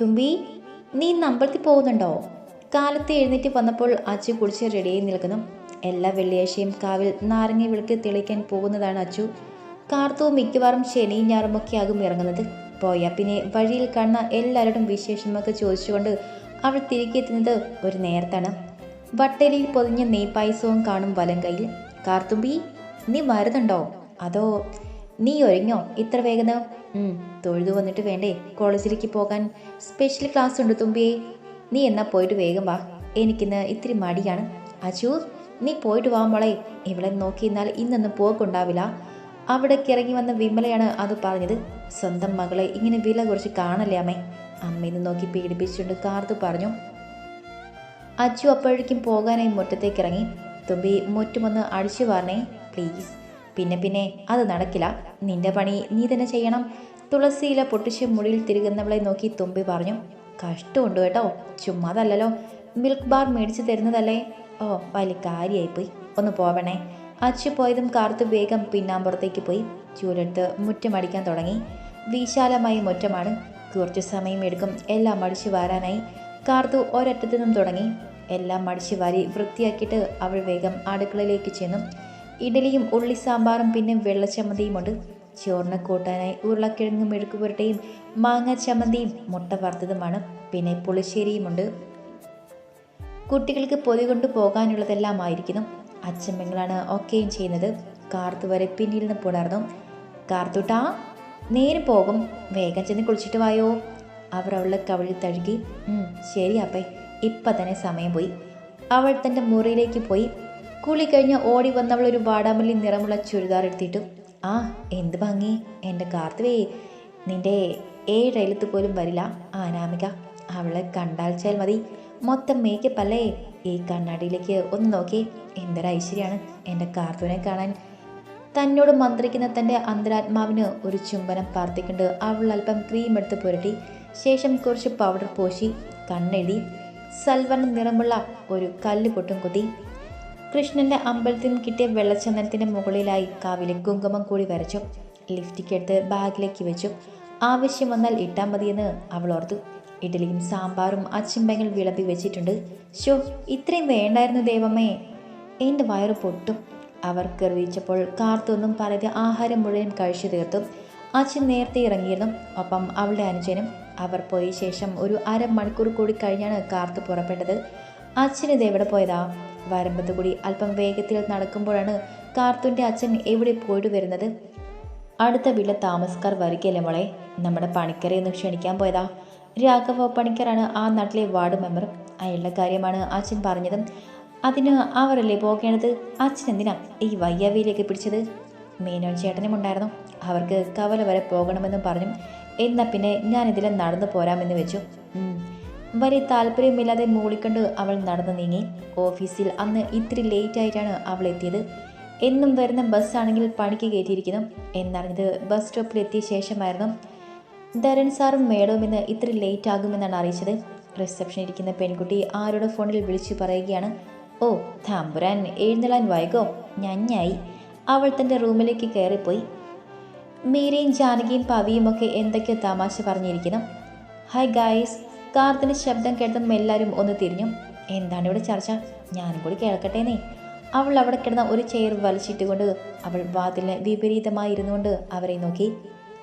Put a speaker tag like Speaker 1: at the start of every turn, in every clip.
Speaker 1: തുമ്പി നീ ഇന്ന് അമ്പലത്തിൽ പോകുന്നുണ്ടോ? കാലത്ത് എഴുന്നേറ്റ് വന്നപ്പോൾ അച്ചു കുളിച്ച് റെഡിയായി നിൽക്കുന്നു. എല്ലാ വെള്ളിയാഴ്ചയും കാവിൽ നാരങ്ങ വിളക്ക് തെളിയിക്കാൻ പോകുന്നതാണ് അച്ചു. കാർത്തവും മിക്കവാറും ശനിയും ഞാറുമൊക്കെ ആകും ഇറങ്ങുന്നത്. പോയാൽ പിന്നെ വഴിയിൽ കാണുന്ന എല്ലാവരോടും വിശേഷമൊക്കെ ചോദിച്ചുകൊണ്ട് അവൾ തിരികെ എത്തുന്നത് ഒരു നേരത്താണ്. വട്ടലിൽ പൊതിഞ്ഞ നെയ്പായസവും കാണും വലം കയ്യിൽ. കാർത്തുമ്പി നീ മരുന്നുണ്ടോ അതോ നീ ഒരുങ്ങോ ഇത്ര വേഗത ഉം, തൊഴുതു വന്നിട്ട് വേണ്ടേ. കോളേജിലേക്ക് പോകാൻ സ്പെഷ്യൽ ക്ലാസ് ഉണ്ട് തുമ്പിയെ. നീ എന്നാ പോയിട്ട് വേഗം വാ. എനിക്കിന്ന് ഇത്തിരി മടിയാണ്. അജു നീ പോയിട്ട് വാ മോളെ. ഇവിടെ നോക്കിയിരുന്നാൽ ഇന്നൊന്നും പോക്കുണ്ടാവില്ല. അവിടേക്ക് ഇറങ്ങി വന്ന വിമലയാണ് അത് പറഞ്ഞത്. സ്വന്തം മകളെ ഇങ്ങനെ വില കുറച്ച് കാണല്ലേ അമ്മേ? അമ്മയെന്ന് നോക്കി പീഡിപ്പിച്ചുകൊണ്ട് കാർത്തു പറഞ്ഞു. അച്ചു അപ്പോഴേക്കും പോകാനായി മുറ്റത്തേക്ക് ഇറങ്ങി. തുമ്പി മുറ്റുമൊന്ന് അടിച്ചു പറഞ്ഞേ പ്ലീസ് പിന്നെ പിന്നെ അത് നടക്കില്ല. നിന്റെ പണി നീ തന്നെ ചെയ്യണം. തുളസിയില പൊട്ടിച്ച് മുടിയിൽ തിരുകുന്നവളെ നോക്കി തുമ്പി പറഞ്ഞു. കഷ്ടമുണ്ട് കേട്ടോ. ചുമ്മാതല്ലോ മിൽക്ക് ബാർ മേടിച്ച് തരുന്നതല്ലേ? ഓ വലിയ കാര്യമായിപ്പോയി ഒന്ന് പോവണേ. അച്ചു പോയതും കാർത്ത് വേഗം പിന്നാമ്പുറത്തേക്ക് പോയി. ചൂലെടുത്ത് മുറ്റമടിക്കാൻ തുടങ്ങി. വിശാലമായ മുറ്റമാണ്. കുറച്ചു സമയം എടുക്കും. എല്ലാം അടിച്ചു വാരാനായി. കാർത്തു ഒരറ്റത്തു നിന്നും തുടങ്ങി. എല്ലാം മടിച്ചു വാരി വൃത്തിയാക്കിയിട്ട് അവൾ വേഗം അടുക്കളയിലേക്ക് ചെന്നു. ഇഡലിയും ഉള്ളി സാമ്പാറും പിന്നെ വെള്ളച്ചമ്മന്തിയുമുണ്ട്. ചോറിന് കൂട്ടാനായി ഉരുളക്കിഴങ്ങും മെഴുക്ക് പുരട്ടയും മാങ്ങ ചമ്മന്തിയും മുട്ട വറുത്തതുമാണ്. പിന്നെ പുളിശ്ശേരിയുമുണ്ട്. കുട്ടികൾക്ക് പൊതി കൊണ്ട് പോകാനുള്ളതെല്ലാം ആയിരിക്കുന്നു അച്ഛമ്മങ്ങളാണ് ഒക്കെയും ചെയ്യുന്നത്. കാർത്തു വരെ പിന്നിൽ നിന്ന് പുണർന്നു കാർത്തുട്ടാ നേരെ പോകും. വേഗം ചെന്ന് കുളിച്ചിട്ട് വായോ. അവർ അവളുടെ കവിളിൽ തഴുകി ശരി അപ്പേ. ഇപ്പം തന്നെ സമയം പോയി. അവൾ തന്റെ മുറിയിലേക്ക് പോയി. കുളി കഴിഞ്ഞ് ഓടി വന്നവൾ ഒരു വാടാമല്ലി നിറമുള്ള ചുരിദാർ എടുത്തിട്ടു ആ എന്ത് ഭംഗി എന്റെ കാർത്തുവേ ഏഴ് ഏഴയലത്ത് പോലും വരില്ല ആനാമിക അവളെ കണ്ടാൽച്ചാൽ ചാൽ മതി. മൊത്തം മേക്കപ്പല്ലേ? ഈ കണ്ണാടിയിലേക്ക് ഒന്ന് നോക്കിയേ എന്തൊരു ഐശ്വര്യമാണ് എന്റെ കാർത്തുവിനെ കാണാൻ. തന്നോട് മന്ത്രിക്കുന്ന തന്റെ അന്തരാത്മാവിന് ഒരു ചുംബനം പാർത്തിക്കൊണ്ട് അവൾ അല്പം ക്രീം എടുത്ത് പുരട്ടി ശേഷം കുറച്ച് പൗഡർ പോശി കണ്ണെഴുതി സൽവർണ നിറമുള്ള ഒരു കല്ല് പൊട്ടും കുത്തി കൃഷ്ണന്റെ അമ്പലത്തിൽ നിന്ന് കിട്ടിയ വെള്ളച്ചന്ദനത്തിന്റെ മുകളിലായി കാവിലെ കുങ്കുമം കൂടി വരച്ചു. ലിഫ്റ്റിക്ക് എടുത്ത് ബാഗിലേക്ക് വെച്ചു. ആവശ്യം വന്നാൽ ഇട്ടാൽ മതിയെന്ന് അവൾ ഓർത്തു. ഇഡലിയും സാമ്പാറും അച്ചിമ്പങ്ങൾ വിളമ്പി വെച്ചിട്ടുണ്ട്. ഷോ ഇത്രയും വേണ്ടായിരുന്നു ദൈവമേ. എന്റെ വയറ് പൊട്ടും. അവർ കെറിയിച്ചപ്പോൾ കാർത്തൊന്നും പറയാതെ ആഹാരം മുഴുവൻ കഴിച്ചു തീർത്തു. അച്ഛൻ നേരത്തെ ഇറങ്ങിയിരുന്നു. ഒപ്പം അവളുടെ അനുജനും. അവർ പോയ ശേഷം ഒരു അരമണിക്കൂർ കൂടി കഴിഞ്ഞാണ് കാർത്ത് പുറപ്പെട്ടത്. അച്ഛൻ ഇത് എവിടെ പോയതാ? വരമ്പത്ത് കൂടി അല്പം വേഗത്തിൽ നടക്കുമ്പോഴാണ് കാർത്തുന്റെ അച്ഛൻ എവിടെ പോയിട്ട് വരുന്നത്? അടുത്ത വീട്ടിലെ താമസക്കാർ വരികയല്ലേ മോളെ? നമ്മുടെ പണിക്കരെ ഒന്ന് ക്ഷണിക്കാൻ പോയതാ. രാഘവ പണിക്കരാണ് ആ നാട്ടിലെ വാർഡ് മെമ്പർ. അയാളുടെ കാര്യമാണ് അച്ഛൻ പറഞ്ഞതും. അതിന് അവരല്ലേ പോകേണ്ടത്? അച്ഛൻ എന്തിനാ ഈ വയ്യാവിയിലേക്ക് പിടിച്ചത്? മീനോൻ ചേട്ടനും ഉണ്ടായിരുന്നു. അവർക്ക് കവല വരെ പോകണമെന്നും പറഞ്ഞു. എന്നാൽ പിന്നെ ഞാൻ ഇതിലെ നടന്നു പോരാമെന്ന് വെച്ചു. വലിയ താല്പര്യമില്ലാതെ മൂളിക്കൊണ്ട് അവൾ നടന്നു നീങ്ങി. ഓഫീസിൽ അന്ന് ഇത്തിരി ലേറ്റ് ആയിട്ടാണ് അവൾ എത്തിയത്. എന്നും വരുന്ന ബസ്സാണെങ്കിൽ പണിക്ക് കയറ്റിയിരിക്കുന്നു. എന്നറിഞ്ഞത് ബസ് സ്റ്റോപ്പിൽ എത്തിയ ശേഷമായിരുന്നു ധരൺ സാറും മേഡവും ഇന്ന് ഇത്ര ലേറ്റ് ആകുമെന്നാണ് അറിയിച്ചത്. റിസപ്ഷൻ ഇരിക്കുന്ന പെൺകുട്ടി ആരുടെ ഫോണിൽ വിളിച്ചു പറയുകയാണ്. ഓ താമ്പുരാൻ എഴുന്നള്ളാൻ വൈകോ? ഞഞ്ഞായി. അവൾ തന്റെ റൂമിലേക്ക് കയറിപ്പോയി. മീരയും ജാനകിയും പവിയുമൊക്കെ എന്തൊക്കെയോ തമാശ പറഞ്ഞിരിക്കുന്നു. ഹായ് ഗായ്സ് കാർത്തിന്റെ ശബ്ദം കേട്ടതും എല്ലാവരും ഒന്ന് തിരിഞ്ഞു. എന്താണ് ഇവിടെ ചർച്ച? ഞാനും കൂടി കേൾക്കട്ടേനേ അവൾ അവിടെ കിടന്ന ഒരു ചെയർ വലിച്ചിട്ടുകൊണ്ട് അവൾ വാതിലിന് വിപരീതമായി ഇരുന്നുകൊണ്ട് അവരെ നോക്കി.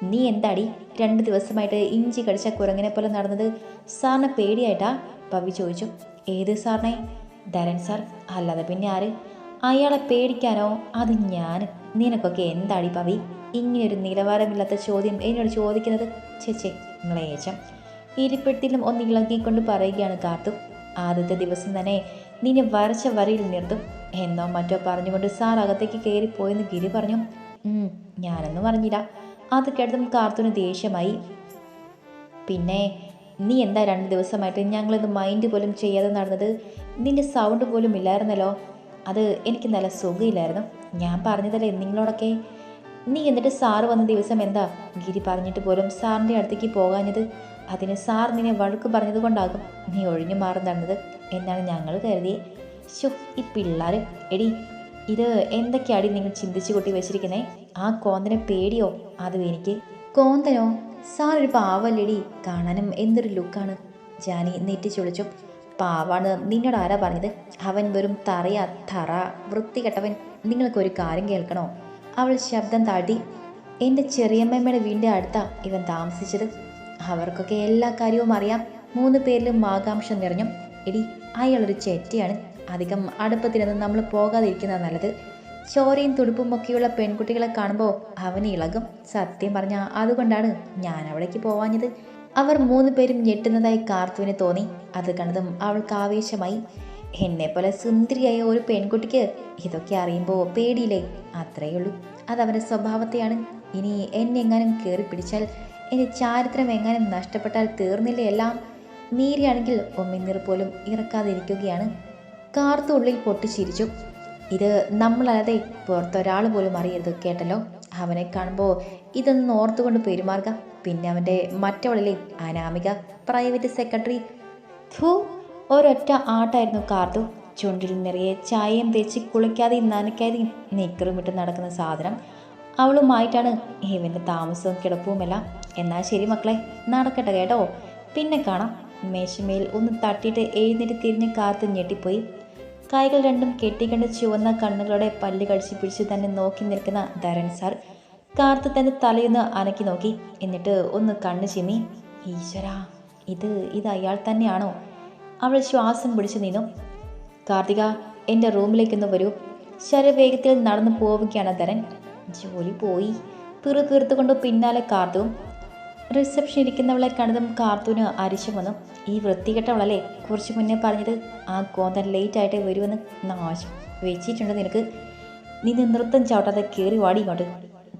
Speaker 1: നീ എന്താടി? രണ്ട് ദിവസമായിട്ട് ഇഞ്ചി കടിച്ച കുരങ്ങിനെ പോലെ നടന്നത്. സാറിനെ പേടിയായിട്ടാ? പവി ചോദിച്ചു. ഏത് സാറിനെ? ധരൻ സാർ. അല്ലാതെ പിന്നെ ആര്? അയാളെ പേടിക്കാനോ? അത് ഞാൻ. നിനക്കൊക്കെ എന്താടി പവി? ഇങ്ങനെയൊരു നിലവാരമില്ലാത്ത ചോദ്യം എന്നോട് ചോദിക്കുന്നത്. ചേച്ചേ നിങ്ങളേച്ചം ഇരിപ്പിടത്തിലും ഒന്ന് ഇളകിക്കൊണ്ട് പറയുകയാണ് കാത്തു ആദ്യത്തെ ദിവസം തന്നെ നിന്നെ വരച്ച വരയിൽ നിർത്തും. എന്നോ മറ്റോ പറഞ്ഞുകൊണ്ട് സാർ അകത്തേക്ക് കയറിപ്പോയെന്ന് ഗിരി പറഞ്ഞു. "ഉം, ഞാനൊന്നും പറഞ്ഞില്ല അത് കേട്ടതും കാർത്തുന് ദേഷ്യമായി. പിന്നെ നീ എന്താ രണ്ട് ദിവസമായിട്ട് ഞങ്ങളിത് മൈൻഡ് പോലും ചെയ്യാതെ നടന്നത്? നിന്റെ സൗണ്ട് പോലും ഇല്ലായിരുന്നല്ലോ. അത് എനിക്ക് നല്ല സുഖമില്ലായിരുന്നു. ഞാൻ പറഞ്ഞതല്ലേ നിങ്ങളോടൊക്കെ? നീ എന്നിട്ട് സാറ് വന്ന ദിവസം എന്താ ഗിരി പറഞ്ഞിട്ട് പോലും സാറിന്റെ അടുത്തേക്ക് പോകാഞ്ഞത്? അതിന് സാർ നിന്നെ വഴക്ക് പറഞ്ഞതുകൊണ്ടാകും നീ ഒഴിഞ്ഞു മാറി നടന്നത് എന്നാണ് ഞങ്ങൾ കരുതി. ശോ ഈ പിള്ളേർ എടി ഇത് എന്തൊക്കെയാടി നിങ്ങൾ ചിന്തിച്ചു കൂട്ടി വെച്ചിരിക്കുന്നേ? ആ കോന്തനെ പേടിയോ? അതും എനിക്ക്. കോന്തനോ? സാർ ഒരു പാവല്ലേടി. കാണാനും എന്തൊരു ലുക്കാണ്. ജാനി നെറ്റി ചുളിച്ചു. പാവാണ്. നിന്നോട് ആരാ പറഞ്ഞത്? അവൻ വെറും തറയാ തറ. വൃത്തികെട്ടവൻ. നിങ്ങൾക്കൊരു കാര്യം കേൾക്കണോ? അവൾ ശബ്ദം താഴ്ത്തി. എന്റെ ചെറിയമ്മയുടെ വീടിന്റെ അടുത്താണ് ഇവൻ താമസിച്ചത്. അവർക്കൊക്കെ എല്ലാ കാര്യവും അറിയാം. മൂന്ന് പേരിലും ആകാംക്ഷ നിറഞ്ഞു. എടി അയാളൊരു ചെറ്റയാണ്. അധികം അടുപ്പത്തിനൊന്നും നമ്മൾ പോകാതിരിക്കുന്നത് നല്ലത്. ചോരയും തുടുപ്പും ഒക്കെയുള്ള പെൺകുട്ടികളെ കാണുമ്പോൾ അവന് ഇളകും. സത്യം പറഞ്ഞാൽ അതുകൊണ്ടാണ് ഞാൻ അവിടേക്ക് പോവാഞ്ഞത്. അവർ മൂന്ന് പേരും ഞെട്ടുന്നതായി കാർത്തുവിന് തോന്നി. അത് കണ്ടതും അവൾക്ക് ആവേശമായി. എന്നെപ്പോലെ സുന്ദരിയായ ഒരു പെൺകുട്ടിക്ക് ഇതൊക്കെ അറിയുമ്പോൾ പേടിയില്ലേ? അത്രയേ ഉള്ളൂ അതവന്റെ സ്വഭാവത്തെയാണ്. ഇനി എന്നെങ്ങാനും കയറി പിടിച്ചാൽ എന്റെ ചാരിത്രം എങ്ങനെ നഷ്ടപ്പെട്ടാൽ തീർന്നില്ലേ എല്ലാം? നീരിയാണെങ്കിൽ ഒമ്മിനീർ പോലും ഇറക്കാതിരിക്കുകയാണ്. കാർത്തു ഉള്ളിൽ പൊട്ടിച്ചിരിച്ചു. ഇത് നമ്മളല്ലാതെ പുറത്തൊരാൾ പോലും അറിയരുത് കേട്ടല്ലോ. അവനെ കാണുമ്പോൾ ഇതൊന്നും ഓർത്തുകൊണ്ട് പെരുമാറുക. പിന്നെ അവന്റെ മറ്റവളിലെ അനാമിക പ്രൈവറ്റ് സെക്രട്ടറി. ഥൂ ഒരൊറ്റ ആട്ടായിരുന്നു കാർത്തു. ചുണ്ടിൽ നിറയെ ചായയും തേച്ച് കുളിക്കാതെയും നനയ്ക്കാതെയും നിക്കറും ഇട്ട് നടക്കുന്ന സാധനം. അവളുമായിട്ടാണ് ഇവന്റെ താമസവും കിടപ്പുമെല്ലാം എന്നാൽ ശരി മക്കളെ നടക്കട്ടെ കേട്ടോ. പിന്നെ കാണാം. മേശമേൽ ഒന്ന് തട്ടിയിട്ട് എഴുന്നേറ്റ് തിരിഞ്ഞ് കാത്ത് ഞെട്ടിപ്പോയി. കൈകൾ രണ്ടും കെട്ടിക്കണ്ട് ചുവന്ന കണ്ണുകളോടെ പല്ല് കടിച്ച് പിടിച്ച് തന്നെ നോക്കി നിൽക്കുന്ന ധരൻ സാർ കാർത്ത് തന്റെ തലയൊന്ന് അനക്കി നോക്കി. എന്നിട്ട് ഒന്ന് കണ്ണ് ചിമ്മി. ഈശ്വരാ ഇത് ഇത് അയാൾ തന്നെയാണോ? അവൾ ശ്വാസം പിടിച്ചു നിന്നു. കാർത്തിക എന്റെ റൂമിലേക്കൊന്ന് വരൂ. ശരവേഗത്തിൽ നടന്നു പോവുകയാണ് ധരൻ. ജോലി പോയി. പിറു തീർത്തുകൊണ്ട് പിന്നാലെ കാർത്തു റിസപ്ഷൻ ഇരിക്കുന്നവളെ കണ്ടതും കാർത്തൂന് അരിശം വന്നു. ഈ വൃത്തികെട്ടവളല്ലേ? കുറച്ച് മുന്നേ പറഞ്ഞത് ആ കോന്തൻ ലേറ്റ് ആയിട്ട് വരുമെന്ന് നാശം വെച്ചിട്ടുണ്ട് നിനക്ക്. നീ നൃത്തം ചവിട്ടാതെ കയറി വാടി ഇങ്ങോട്ട്.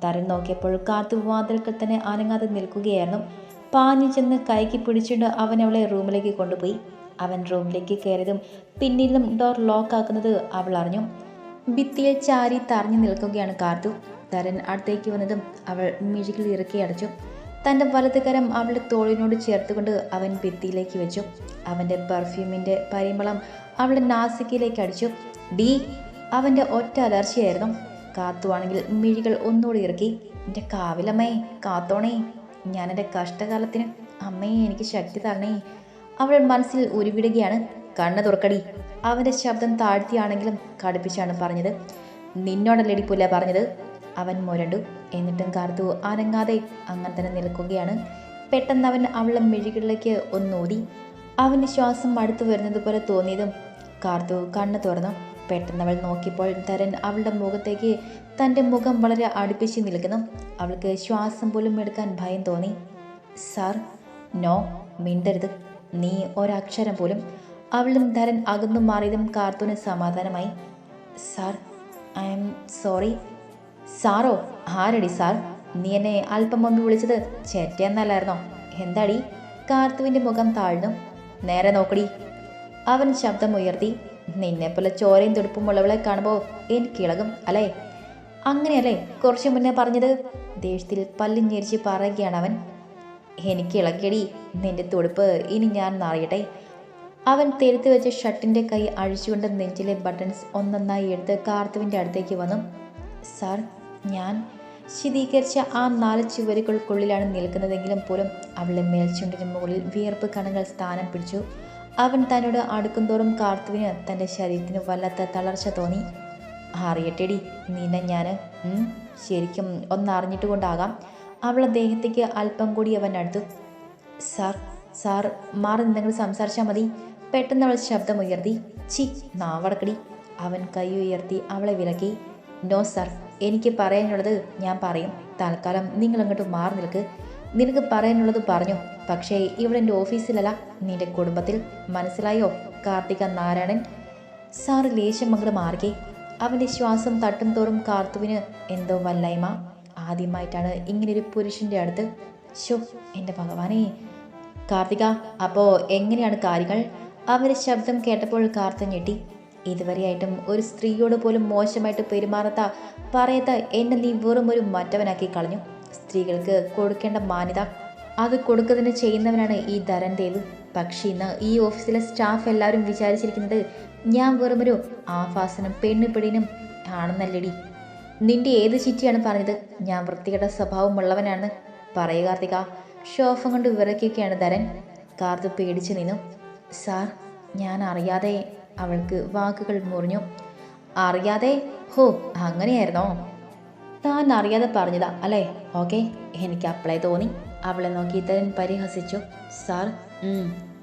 Speaker 1: തരൻ നോക്കിയപ്പോൾ കാത്തു വാതിൽക്കൽ തന്നെ അനങ്ങാതെ നിൽക്കുകയായിരുന്നു. പാഞ്ഞു ചെന്ന് കൈക്ക് പിടിച്ചുകൊണ്ട് അവൻ അവളെ റൂമിലേക്ക് കൊണ്ടുപോയി. അവൻ റൂമിലേക്ക് കയറിയതും പിന്നിലും ഡോർ ലോക്ക് ആക്കുന്നത് അവൾ അറിഞ്ഞു. ഭിത്തിയിൽ ചാരി തറഞ്ഞു നിൽക്കുകയാണ് കാർത്തു. തരൻ അടുത്തേക്ക് വന്നതും അവൾ മിഴികിൽ ഇറക്കി അടച്ചു. തന്റെ വലതുകരം അവളുടെ തോളിനോട് ചേർത്തുകൊണ്ട് അവൻ ഭിത്തിയിലേക്ക് വെച്ചു. അവന്റെ പെർഫ്യൂമിന്റെ പരിമളം അവളുടെ നാസിക്കിലേക്ക് അടിച്ചു. ഡി അവന്റെ ഒറ്റ അലർച്ചയായിരുന്നു. കാത്തുവാണെങ്കിൽ മിഴികൾ ഒന്നുകൂടി ഇറക്കി. എന്റെ കാവിലമ്മേ കാത്തോണേ ഞാൻ എന്റെ കഷ്ടകാലത്തിന് അമ്മയെ എനിക്ക് ശക്തി തരണേ അവളുടെ മനസ്സിൽ ഉരുവിടുകയാണ്. കണ്ണ് തുറക്കടി. അവന്റെ ശബ്ദം താഴ്ത്തിയാണെങ്കിലും കടുപ്പിച്ചാണ് പറഞ്ഞത്. നിന്നോടല്ലടി പുല്ല പറഞ്ഞത്? അവൻ മുരണ്ടു. എന്നിട്ടും കാർത്തു അനങ്ങാതെ അങ്ങനെ തന്നെ നിൽക്കുകയാണ്. പെട്ടെന്ന് അവൻ അവളെ മിഴികളിലേക്ക് ഒന്നൂതി അവന് ശ്വാസം അടുത്തു വരുന്നത് പോലെ തോന്നിയതും കാർത്തു കണ്ണു തുറന്നു. പെട്ടെന്ന് അവൾ നോക്കിയപ്പോൾ തരൻ അവളുടെ മുഖത്തേക്ക് തന്റെ മുഖം വളരെ അടുപ്പിച്ച് നിൽക്കുന്നു. അവൾക്ക് ശ്വാസം പോലും എടുക്കാൻ ഭയം തോന്നി. സാർ നോ മിണ്ടരുത്. നീ ഒരക്ഷരം പോലും. അവളും ധരൻ അകന്നു മാറിയതും കാർത്തൂന് സമാധാനമായി. Sir I am sorry. സാറോ ആരടി സാർ? നീ എന്നെ അല്പം മുമ്പ് വിളിച്ചത് ചേറ്റയെന്നല്ലായിരുന്നോ എന്താടി? കാർത്തുവിന്റെ മുഖം താഴ്ന്നു. നേരെ നോക്കടി. അവൻ ശബ്ദം ഉയർത്തി നിന്നെപ്പോലെ ചോരയും തുടുപ്പുമുള്ളവളെ കാണുമ്പോൾ എനിക്കിളകും അല്ലേ? അങ്ങനെയല്ലേ? കുറച്ചു മുന്നേ പറഞ്ഞത്? ദേഷ്യത്തിൽ പല്ലിഞ്ഞെരിച്ച് പറയുകയാണ് അവൻ. എനിക്ക് ഇളകിയടി നിന്റെ തുടുപ്പ് ഇനി ഞാൻ അറിയട്ടെ അവൻ തെരുത്ത് വെച്ച ഷർട്ടിന്റെ കൈ അഴിച്ചുകൊണ്ട് നെഞ്ചിലെ ബട്ടൺസ് ഒന്നൊന്നായി എടുത്ത് കാർത്തുവിന്റെ അടുത്തേക്ക് വന്നു. സാർ ഞാൻ ശീതീകരിച്ച ആ നാല് ചുവരുകൾക്കുള്ളിലാണ് നിൽക്കുന്നതെങ്കിലും പോലും അവളെ മേൽച്ചുണ്ടിന് മുകളിൽ വിയർപ്പ് കണങ്ങൾ സ്ഥാനം പിടിച്ചു. അവൻ തന്നോട് അടുക്കുംതോറും കാർത്തുവിന് തന്റെ ശരീരത്തിന് വല്ലാത്ത തളർച്ച തോന്നി. അറിയട്ടെടി നിന്നെ ഞാൻ ശരിക്കും ഒന്നറിഞ്ഞിട്ട് കൊണ്ടാകാം അവളെ ദേഹത്തേക്ക് അല്പം കൂടി അവൻ അടുത്തു. സാർ സാർ മാറി നിന്നെങ്കിൽ സംസാരിച്ചാൽ മതി. പെട്ടെന്ന് അവൾ ശബ്ദമുയർത്തി. ചി നാവടക്കടി. അവൻ കൈ ഉയർത്തി അവളെ വിലക്കി. നോ സാർ എനിക്ക് പറയാനുള്ളത് ഞാൻ പറയും. തൽക്കാലം നിങ്ങൾ അങ്ങോട്ട് മാറി നിൽക്ക്. നിനക്ക് പറയാനുള്ളത് പറഞ്ഞു. പക്ഷേ ഇവിടെ എന്റെ ഓഫീസിലല്ല. നിന്റെ കുടുംബത്തിൽ മനസ്സിലായോ? കാർത്തിക നാരായണൻ സാറ് ലേശം അങ്ങോട്ട് മാറുകെ അവന്റെ ശ്വാസം തട്ടും തോറും കാർത്തുവിന് എന്തോ വല്ലായ്മ. ആദ്യമായിട്ടാണ് ഇങ്ങനൊരു പുരുഷന്റെ അടുത്ത് ശോ എന്റെ ഭഗവാനേ. കാർത്തിക അപ്പോൾ എങ്ങനെയാണ് കാര്യങ്ങൾ? അവന്റെ ശബ്ദം കേട്ടപ്പോൾ കാർത്ത ഞെട്ടി. ഇതുവരെയായിട്ടും ഒരു സ്ത്രീയോട് പോലും മോശമായിട്ട് പെരുമാറാത്ത പറയാത്ത എന്നെ നീ വെറും ഒരു മറ്റവനാക്കി കളഞ്ഞു. സ്ത്രീകൾക്ക് കൊടുക്കേണ്ട മാന്യത അത് കൊടുക്കുന്നതിന് ചെയ്യുന്നവനാണ് ഈ ധരൻ ദേവ്. പക്ഷേ ഇന്ന് ഈ ഓഫീസിലെ സ്റ്റാഫ് എല്ലാവരും വിചാരിച്ചിരിക്കുന്നത് ഞാൻ വെറുമൊരു ആഭാസനം പെണ്ണുപിടിനും ആണെന്നല്ലടി. നിന്റെ ഏത് ചിറ്റിയാണ് പറഞ്ഞത്? ഞാൻ വൃത്തികെട്ട സ്വഭാവമുള്ളവനാണ് പറയുക കാർത്തിക. ഷോഫം കൊണ്ട് വിറയ്ക്കുകയാണ് ധരൻ. കാർത്ത് പേടിച്ചു നിന്നു. സാർ ഞാൻ അറിയാതെ അവൾക്ക് വാക്കുകൾ മുറിഞ്ഞു. അറിയാതെ? ഹോ അങ്ങനെയായിരുന്നോ? താൻ അറിയാതെ പറഞ്ഞതാ അല്ലേ? ഓക്കെ എനിക്ക് അപ്ലൈ തോന്നി. അവളെ നോക്കി തരൻ പരിഹസിച്ചു. സാർ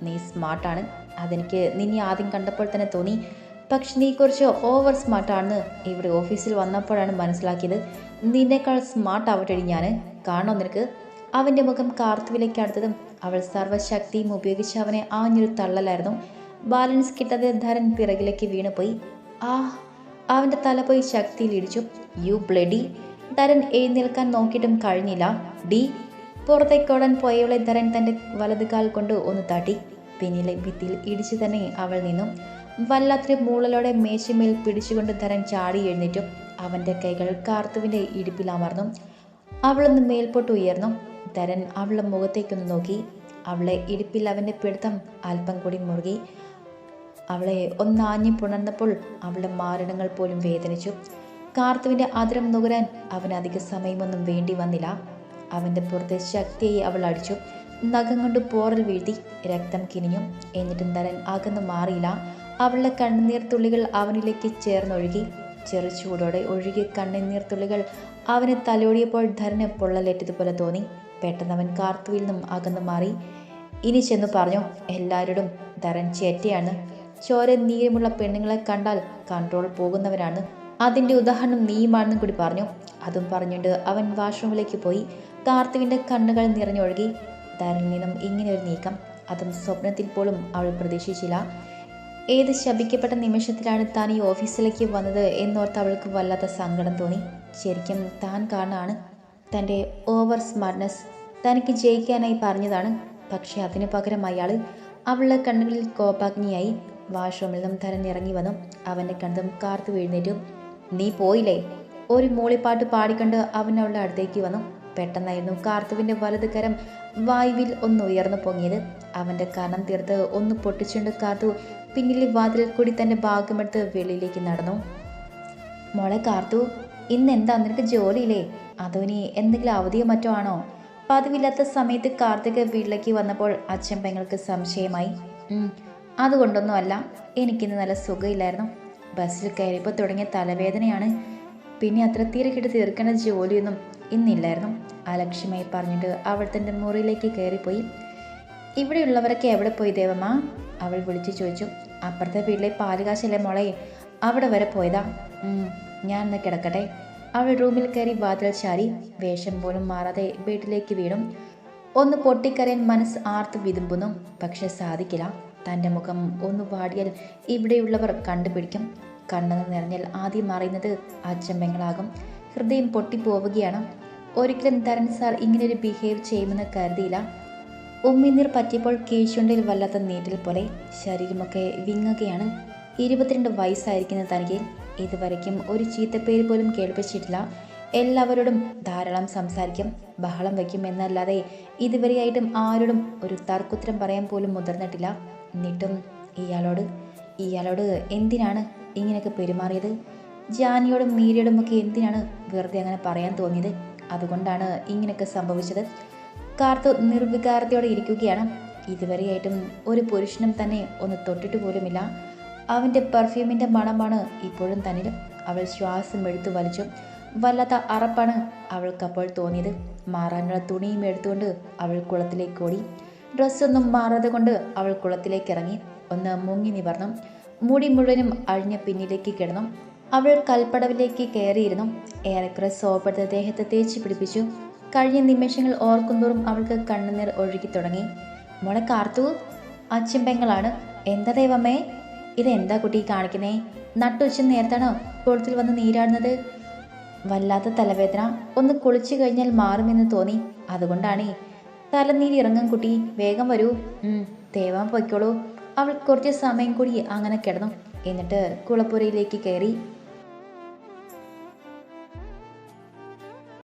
Speaker 1: നീ സ്മാർട്ടാണ്. അതെനിക്ക് നിന്നെ ആദ്യം കണ്ടപ്പോൾ തന്നെ തോന്നി. പക്ഷെ നീ കുറച്ച് ഓവർ സ്മാർട്ടാണെന്ന് ഇവിടെ ഓഫീസിൽ വന്നപ്പോഴാണ് മനസ്സിലാക്കിയത്. നിന്നേക്കാൾ സ്മാർട്ട് ആവട്ടെടി ഞാൻ കാണോ നിനക്ക്? അവന്റെ മുഖം കാർത്തുവിലേക്ക് അടുത്തതും അവൾ സർവശക്തിയും ഉപയോഗിച്ച് അവനെ ആഞ്ഞൊരു തള്ളലായിരുന്നു. ബാലൻസ് കിട്ടാതെ ധരൻ പിറകിലേക്ക് വീണുപോയി. ആ അവന്റെ തല പോയി ശക്തിയിൽ ഇടിച്ചു. You bloody. ധരൻ എഴുന്നേൽക്കാൻ നോക്കിയിട്ടും കഴിഞ്ഞില്ല. ഡി പുറത്തേക്കോടാൻ പോയവളെ ധരൻ തന്റെ വലത് കാൽ കൊണ്ട് ഒന്ന് തട്ടി. പിന്നിലെ ഭിത്തിയിൽ ഇടിച്ചു തന്നെ അവൾ നിന്നു. വല്ലാത്തൊരു മൂളലോടെ മേശമേൽ പിടിച്ചുകൊണ്ട് ധരൻ ചാടി എഴുന്നേറ്റു. അവന്റെ കൈകൾ കാർത്തുവിന്റെ ഇടുപ്പിൽ അമർന്നു. അവളൊന്ന് മേൽപോട്ട് ഉയർന്നു. ധരൻ അവളുടെ മുഖത്തേക്കൊന്ന് നോക്കി. അവളെ ഇടുപ്പിൽ അവന്റെ പിടുത്തം അല്പം കൂടി മുറുകി. അവളെ ഒന്നാഞ്ഞു പുണർന്നപ്പോൾ അവളുടെ മാരണങ്ങൾ പോലും വേദനിച്ചു. കാർത്തുവിന്റെ ആദരം നുകരാൻ അവന് അധിക സമയമൊന്നും വേണ്ടി വന്നില്ല. അവന്റെ പുറത്തെ ശക്തിയായി അവൾ അടിച്ചു. നഖം കൊണ്ട് പോറൽ വീഴ്ത്തി രക്തം കിനിഞ്ഞു. എന്നിട്ടും തരൻ അകന്നു മാറിയില്ല. അവളുടെ കണ്ണുനീർ തുള്ളികൾ അവനിലേക്ക് ചേർന്നൊഴുകി. ചെറു ചൂടോടെ ഒഴുകിയ കണ്ണുനീർ തുള്ളികൾ അവന് തലോടിയപ്പോൾ ധരന് പൊള്ളലേറ്റതുപോലെ തോന്നി. പെട്ടെന്ന് അവൻ കാർത്തുവിൽ നിന്നും അകന്നു മാറി. ഇനി ചെന്നു പറഞ്ഞു. എല്ലാവരോടും ധരൻ ചേറ്റയാണ്. ചോര നീരമുള്ള പെണ്ണുങ്ങളെ കണ്ടാൽ കൺട്രോൾ പോകുന്നവരാണ്. അതിന്റെ ഉദാഹരണം നീയുമാണെന്നും കൂടി പറഞ്ഞു. അതും പറഞ്ഞുകൊണ്ട് അവൻ വാഷ്റൂമിലേക്ക് പോയി. കാർത്തുവിന്റെ കണ്ണുകൾ നിറഞ്ഞൊഴുകി. ധരനിൽ നിന്നും ഇങ്ങനെ ഒരു നീക്കം. അതും സ്വപ്നത്തിൽ പോലും അവൾ പ്രതീക്ഷിച്ചില്ല. ഏത് ശപിക്കപ്പെട്ട നിമിഷത്തിലാണ് താൻ ഈ ഓഫീസിലേക്ക് വന്നത് എന്നോർത്ത് അവൾക്ക് വല്ലാത്ത സങ്കടം തോന്നി. ശരിക്കും താൻ കാരണമാണ് തന്റെ ഓവർ സ്മാർട്ട്നെസ് തനിക്ക് ജയിക്കാനായി പറഞ്ഞതാണ്. പക്ഷേ അതിനു പകരം അയാൾ അവളുടെ കണ്ണുകളിൽ കോപാഗ്നിയായി. വാഷ്റൂമിൽ നിന്നും തരഞ്ഞിറങ്ങി വന്നു അവന്റെ കണ്ടും കാർത്തു വീഴുന്നേറ്റു. നീ പോയില്ലേ? ഒരു മൂളിപ്പാട്ട് പാടിക്കൊണ്ട് അവൻ അവളുടെ അടുത്തേക്ക് വന്നു. പെട്ടെന്നായിരുന്നു കാർത്തുവിന്റെ വലത് കരം വായുവിൽ ഒന്ന് ഉയർന്നു പൊങ്ങിയത്. അവന്റെ കനം തീർത്ത് ഒന്ന് പൊട്ടിച്ചുകൊണ്ട് കാർത്തു പിന്നിലെ വാതിലിൽ കൂടി തന്റെ ഭാഗമെടുത്ത് വെളിയിലേക്ക് നടന്നു. മോളെ കാർത്തു ഇന്ന് എന്താ നിനക്ക് ജോലിയില്ലേ? അതോ ഇനി എന്തെങ്കിലും അവധിയോ മറ്റോ ആണോ? പതിവില്ലാത്ത സമയത്ത് കാർത്തിക് വീട്ടിലേക്ക് വന്നപ്പോൾ അച്ഛൻ പെങ്ങൾക്ക് സംശയമായി. "ഉം, അതുകൊണ്ടൊന്നും അല്ല എനിക്കിന്ന് നല്ല സുഖമില്ലായിരുന്നു. ബസ്സിൽ കയറിയപ്പോൾ തുടങ്ങിയ തലവേദനയാണ്. പിന്നെ അത്ര തിരക്കിട്ട് തീർക്കേണ്ട ജോലിയൊന്നും ഇന്നില്ലായിരുന്നു. അലക്ഷ്യമായി പറഞ്ഞിട്ട് അവൾ തന്റെ മുറിയിലേക്ക് കയറിപ്പോയി. ഇവിടെയുള്ളവരൊക്കെ എവിടെ പോയി ദേവമ്മ? അവൾ വിളിച്ചു ചോദിച്ചു. അപ്പുറത്തെ വീട്ടിലെ പാലുകാശല്ലേ മോളെ? അവിടെ വരെ പോയതാ. ഞാൻ ഇന്ന് കിടക്കട്ടെ. അവൾ റൂമിൽ കയറി വാതിൽ ചാരി വേഷം പോലും മാറാതെ വീട്ടിലേക്ക് വീണു. ഒന്ന് പൊട്ടിക്കരയാൻ മനസ്സ് ആർത്ത് വിതുമ്പുന്നു. പക്ഷെ സാധിക്കില്ല. തന്റെ മുഖം ഒന്ന് വാടിയാൽ ഇവിടെയുള്ളവർ കണ്ടുപിടിക്കും. കണ്ണെന്ന് നിറഞ്ഞാൽ ആദ്യം അറിയുന്നത് അച്ചമ്പങ്ങളാകും ഹൃദയം പൊട്ടിപ്പോവുകയാണ്. ഒരിക്കലും തരൺ സാർ ഇങ്ങനൊരു ബിഹേവ് ചെയ്യുമെന്ന് കരുതിയില്ല. ഉമ്മിനീർ പറ്റിയപ്പോൾ കീഴ്ചുണ്ടിൽ വല്ലാത്ത നീറ്റൽ പോലെ ശരീരമൊക്കെ വിങ്ങുകയാണ്. ഇരുപത്തിരണ്ട് വയസ്സായിരിക്കുന്ന തനിക്ക് ഇതുവരയ്ക്കും ഒരു ചീത്തപ്പേര് പോലും കേൾപ്പിച്ചിട്ടില്ല. എല്ലാവരോടും ധാരാളം സംസാരിക്കും ബഹളം വയ്ക്കും എന്നല്ലാതെ ഇതുവരെയായിട്ടും ആരോടും ഒരു തർക്കുത്തരം പറയാൻ പോലും മുതിർന്നിട്ടില്ല. എന്നിട്ടും ഇയാളോട് ഇയാളോട് എന്തിനാണ് ഇങ്ങനെയൊക്കെ പെരുമാറിയത്? ജാനിയോടും മീരയോടും ഒക്കെ എന്തിനാണ് വെറുതെ അങ്ങനെ പറയാൻ തോന്നിയത്? അതുകൊണ്ടാണ് ഇങ്ങനെയൊക്കെ സംഭവിച്ചത്. കാർത്തു നിർവികാരത്തോടെ ഇരിക്കുകയാണ്. ഇതുവരെയായിട്ടും ഒരു പുരുഷനും തന്നെ ഒന്ന് തൊട്ടിട്ട് പോലുമില്ല. അവന്റെ പെർഫ്യൂമിന്റെ മണമാണ് ഇപ്പോഴും തന്നിൽ അവൾ ശ്വാസം എടുത്തു വലിച്ചു. വല്ലാത്ത അറപ്പാണ് അവൾക്കപ്പോൾ തോന്നിയത്. മാറാനുള്ള തുണിയും എടുത്തുകൊണ്ട് അവൾ കുളത്തിലേക്ക് ഓടി. ഡ്രസ്സൊന്നും മാറാതെ കൊണ്ട് അവൾ കുളത്തിലേക്ക് ഇറങ്ങി ഒന്ന് മുങ്ങി നിവർന്നു. മുടി മുഴുവനും അഴിഞ്ഞ പിന്നിലേക്ക് കിടന്നു. അവൾ കൽപ്പടവിലേക്ക് കയറിയിരുന്നു. ഏറെക്കുറെ സോപ്പെടുത്ത ദേഹത്തെ തേച്ച് പിടിപ്പിച്ചു. കഴിഞ്ഞ നിമിഷങ്ങൾ ഓർക്കുന്തോറും അവൾക്ക് കണ്ണുനീർ ഒഴുകി തുടങ്ങി. മോളെ കാർത്തു പെങ്ങളാണ്. എന്താ ദൈവമേ? ഇതെന്താ കുട്ടി കാണിക്കുന്നേ? നട്ടുച്ച നേരത്താണോ കുളത്തിൽ വന്ന് നീരാടുന്നത്? വല്ലാത്ത തലവേദന. ഒന്ന് കുളിച്ചു കഴിഞ്ഞാൽ മാറുമെന്ന് തോന്നി. അതുകൊണ്ടാണേ തലനീര് ഇറങ്ങും കുട്ടി. വേഗം വരൂ. തേവാൻ പൊയ്ക്കോളൂ. അവൾ കുറച്ച് സമയം കൂടി അങ്ങനെ കിടന്നു. എന്നിട്ട് കുളപ്പുരയിലേക്ക് കയറി